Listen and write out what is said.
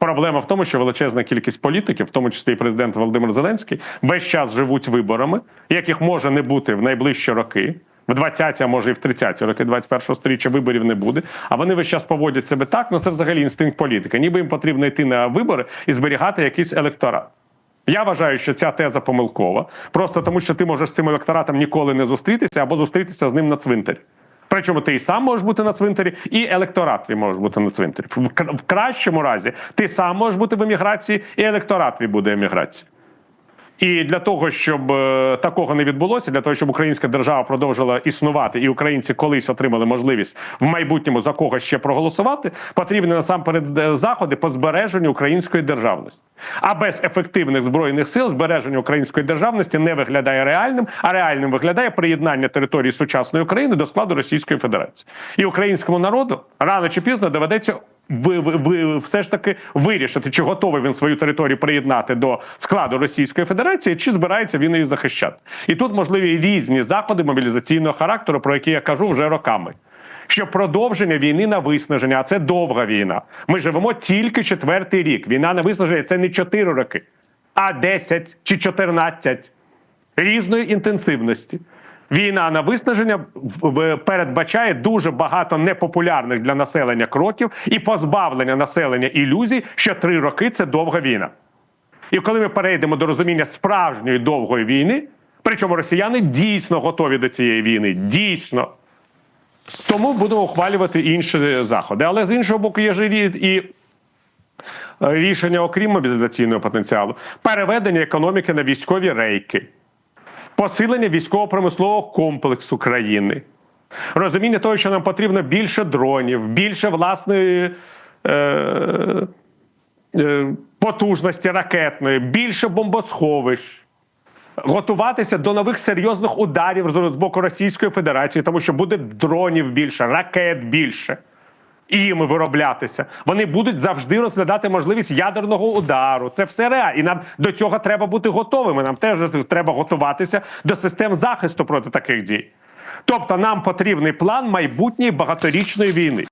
Проблема в тому, що величезна кількість політиків, в тому числі і президент Володимир Зеленський, весь час живуть виборами, яких може не бути в найближчі роки. В 20-ті, а може і в 30-ті роки 21-го сторіччя виборів не буде. А вони весь час поводять себе так. Ну це взагалі інстинкт політики. Ніби їм потрібно йти на вибори і зберігати якийсь електорат. Я вважаю, що ця теза помилкова, просто тому, що ти можеш з цим електоратом ніколи не зустрітися або зустрітися з ним на цвинтарі. Причому ти і сам можеш бути на цвинтарі, і електорат твій може бути на цвинтарі. В, в кращому разі ти сам можеш бути в еміграції, і електорат твій буде еміграція. І для того, щоб е, такого не відбулося, для того, щоб українська держава продовжила існувати, і українці колись отримали можливість в майбутньому за когось ще проголосувати, потрібні насамперед е, заходи по збереженню української державності. А без ефективних збройних сил збереження української державності не виглядає реальним, а реальним виглядає приєднання території сучасної України до складу Російської Федерації. І українському народу рано чи пізно доведеться ви, ви, все ж таки вирішити, чи готовий він свою територію приєднати до складу Російської Федерації, чи збирається він її захищати. І тут можливі різні заходи мобілізаційного характеру, про які я кажу вже роками. Що продовження війни на виснаження, а це довга війна. Ми живемо тільки четвертий рік. Війна на виснаження це не 4 роки, а 10 чи 14 різної інтенсивності. Війна на виснаження передбачає дуже багато непопулярних для населення кроків і позбавлення населення ілюзій, що три роки це довга війна. І коли ми перейдемо до розуміння справжньої довгої війни, причому росіяни дійсно готові до цієї війни, дійсно. Тому будемо ухвалювати інші заходи. Але з іншого боку, є ж і і е, рішення, окрім мобілізаційного потенціалу, переведення економіки на військові рейки, посилення військово-промислового комплексу країни, розуміння того, що нам потрібно більше дронів, більше власної. Е- е, потужності ракетної, більше бомбосховищ. Готуватися до нових серйозних ударів з з боку Російської Федерації, тому що буде дронів більше, ракет більше. І їм вироблятися. Вони будуть завжди розглядати можливість ядерного удару. Це все реально. І нам до цього треба бути готовими. Нам теж треба готуватися до систем захисту проти таких дій. Тобто нам потрібний план майбутньої багаторічної війни.